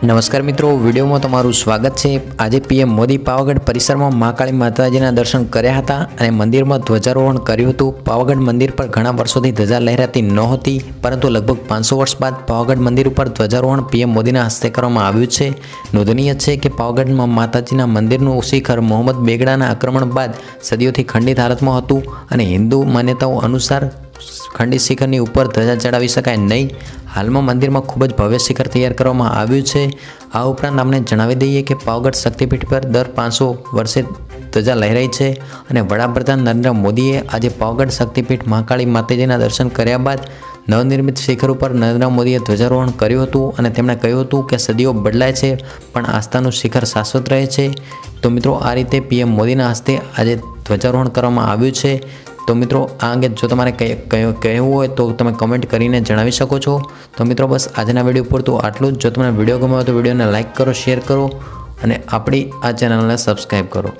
નમસ્કાર મિત્રો, વિડીયોમાં તમારું સ્વાગત છે. આજે પીએમ મોદી પાવાગઢ પરિસરમાં મહાકાળી માતાજીના દર્શન કર્યા હતા અને મંદિરમાં ધ્વજારોહણ કર્યું હતું. પાવાગઢ મંદિર પર ઘણા વર્ષોથી ધજા લહેરાતી નહોતી, પરંતુ લગભગ પાંચસો વર્ષ બાદ પાવાગઢ મંદિર ઉપર ધ્વજારોહણ પીએમ મોદીના હસ્તે કરવામાં આવ્યું છે. નોંધનીય છે કે પાવાગઢમાં માતાજીના મંદિરનું શિખર મોહમ્મદ બેગડાના આક્રમણ બાદ સદીઓથી ખંડિત હાલતમાં હતું અને હિન્દુ માન્યતાઓ અનુસાર ખંડિત શિખરની ઉપર ધજા ચડાવી શકાય નહીં. હાલમાં મંદિરમાં ખૂબ જ ભવ્ય શિખર તૈયાર કરવામાં આવ્યું છે. આ ઉપરાંત અમને જણાવી દઈએ કે પાવાગઢ શક્તિપીઠ પર દર પાંચસો વર્ષે ધજા લહેરાઈ છે અને વડાપ્રધાન નરેન્દ્ર મોદીએ આજે પાવાગઢ શક્તિપીઠ મહાકાળી માતાજીના દર્શન કર્યા બાદ નવનિર્મિત શિખર ઉપર નરેન્દ્ર મોદીએ ધ્વજારોહણ કર્યું હતું અને તેમણે કહ્યું હતું કે સદીઓ બદલાય છે, પણ આસ્થાનું શિખર શાશ્વત રહે છે. તો મિત્રો, આ રીતે પીએમ મોદીના હસ્તે આજે ધ્વજારોહણ કરવામાં આવ્યું છે. તો મિત્રો, આ અંગે જો તમારે કંઈ કહેવું હોય તો તમે કમેન્ટ કરીને જણાવી શકો છો. તો મિત્રો, બસ આજના વીડિયો પૂરતું આટલું જ. જો તમને વીડિયો ગમ્યો તો વિડીયોને લાઇક કરો શેર કરો અને આપણી આ ચેનલને સબસ્ક્રાઈબ કરો.